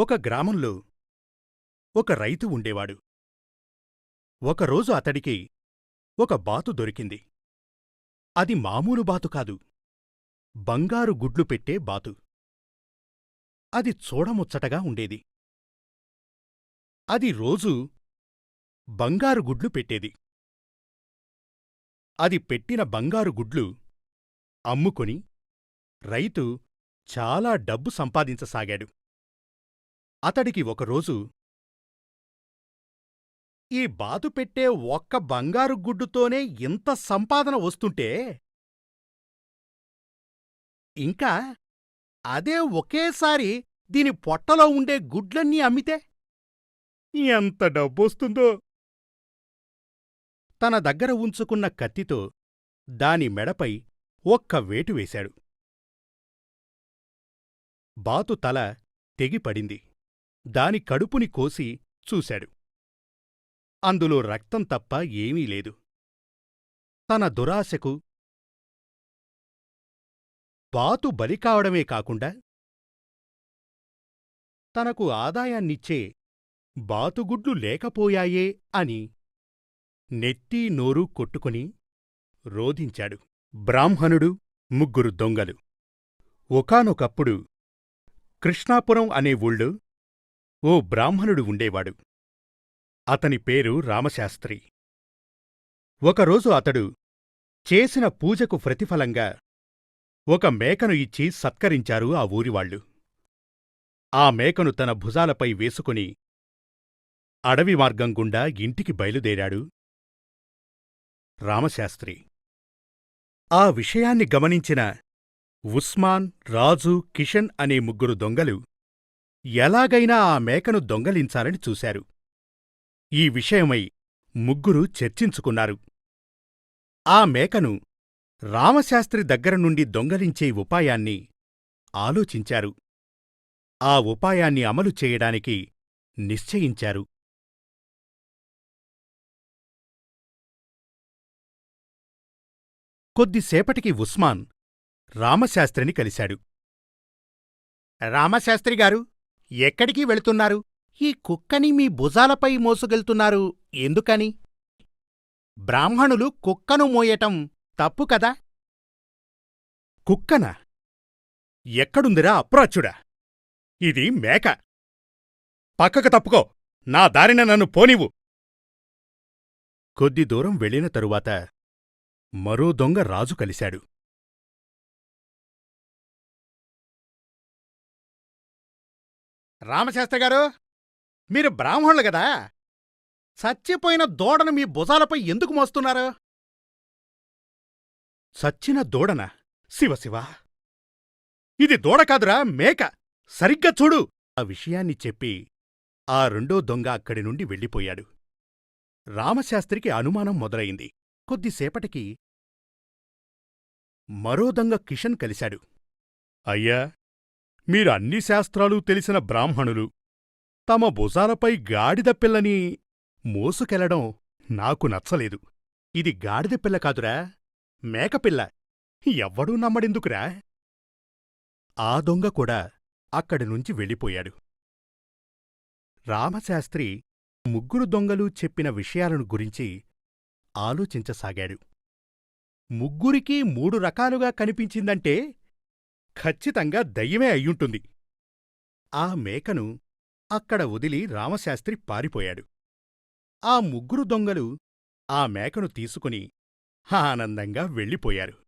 ఒక గ్రామంలో ఒక రైతు ఉండేవాడు. ఒకరోజు అతడికి ఒక బాతు దొరికింది. అది మామూలు బాతు కాదు. బంగారు గుడ్లు పెట్టే బాతు. అది చూడముచ్చటగా ఉండేది. అది రోజూ బంగారు గుడ్లు పెట్టేది. అది పెట్టిన బంగారు గుడ్లు అమ్ముకొని రైతు చాలా డబ్బు సంపాదించసాగాడు. అతడికి ఒకరోజు ఈ బాతు పెట్టే ఒక్క బంగారు గుడ్డుతోనే ఇంత సంపాదన వస్తుంటే ఇంకా అదే ఒకేసారి దీని పొట్టలో ఉండే గుడ్లన్నీ అమ్మితే ఎంత డబ్బొస్తుందో. తన దగ్గర ఉంచుకున్న కత్తితో దాని మెడపై ఒక్క వేటు వేశాడు. బాతు తల తెగిపడింది. దాని కడుపుని కోసి చూశాడు. అందులో రక్తం తప్ప ఏమీ లేదు. తన దురాశకు బాతు బలి కావడమే కాకుండా తనకు ఆదాయాన్నిచ్చే బాతుగుడ్లు లేకపోయాయే అని నెత్తీ నోరు కొట్టుకుని రోధించాడు. బ్రాహ్మణుడు ముగ్గురు దొంగలు. ఒకానొకప్పుడు కృష్ణాపురం అనే ఊళ్ళో ఓ బ్రాహ్మణుడు ఉండేవాడు. అతని పేరు రామశాస్త్రి. ఒకరోజు అతడు చేసిన పూజకు ప్రతిఫలంగా ఒక మేకను ఇచ్చి సత్కరించారు ఆ ఊరివాళ్ళు ఆ మేకను తన భుజాలపై వేసుకుని అడవి మార్గం గుండా ఇంటికి బయలుదేరాడు రామశాస్త్రి. ఆ విషయాన్ని గమనించిన ఉస్మాన్ రాజు కిషన్ అనే ముగ్గురు దొంగలు ఎలాగైనా ఆ మేకను దొంగలించాలని చూశారు. ఈ విషయమై ముగ్గురు చర్చించుకున్నారు. ఆ మేకను రామశాస్త్రి దగ్గర నుండి దొంగలించే ఉపాయాన్ని ఆలోచించారు. ఆ ఉపాయాన్ని అమలు చేయడానికి నిశ్చయించారు. కొద్దిసేపటికి ఉస్మాన్ రామశాస్త్రిని కలిశాడు. రామశాస్త్రిగారు ఎక్కడికి వెళుతున్నారు? ఈ కుక్కని మీ భుజాలపై మోసుకెళ్తున్నారు ఎందుకని? బ్రాహ్మణులు కుక్కను మోయటం తప్పు కదా? కుక్కన? ఎక్కడుందిరా అప్రాచ్యుడా? ఇది మేక. పక్కకు తప్పుకో. నా దారిన నన్ను పోనివు కొద్ది దూరం వెళ్ళిన తరువాత మరో దొంగ రాజు కలిశాడు. రామశాస్త్రి గారు మీరు బ్రాహ్మణులు గదా చచ్చిపోయిన దూడను మీ భుజాలపై ఎందుకు మోస్తున్నారు? చచ్చిన దూడన? శివశివ ఇది దూడ కాదురా మేక! సరిగ్గా చూడు! ఆ విషయాన్ని చెప్పి ఆ రెండో దొంగ అక్కడి నుండి వెళ్ళిపోయాడు. రామశాస్త్రికి అనుమానం మొదలయింది కొద్దిసేపటికి మరో దొంగ కిషన్ కలిశాడు. అయ్యా! మీరు అన్ని శాస్త్రాలు తెలిసిన బ్రాహ్మణులు. తమ భుజాలపై గాడిద పిల్లని మోసుకెళ్ళడం నాకు నచ్చలేదు. ఇది గాడిద పిల్ల కాదురా మేకపిల్ల ఎవ్వడూ నమ్మడెందుకురా? ఆ దొంగ కూడా అక్కడి నుంచి వెళ్ళిపోయాడు. రామశాస్త్రి ముగ్గురు దొంగలు చెప్పిన విషయాలను గురించి ఆలోచించసాగాడు. ముగ్గురికీ మూడు రకాలుగా కనిపించిందంటే ఖచ్చితంగా దయ్యమే అయ్యుంటుంది. ఆ మేకను అక్కడ వదిలి రామశాస్త్రి పారిపోయాడు. ఆ ముగ్గురు దొంగలు ఆ మేకను తీసుకుని ఆనందంగా వెళ్ళిపోయారు.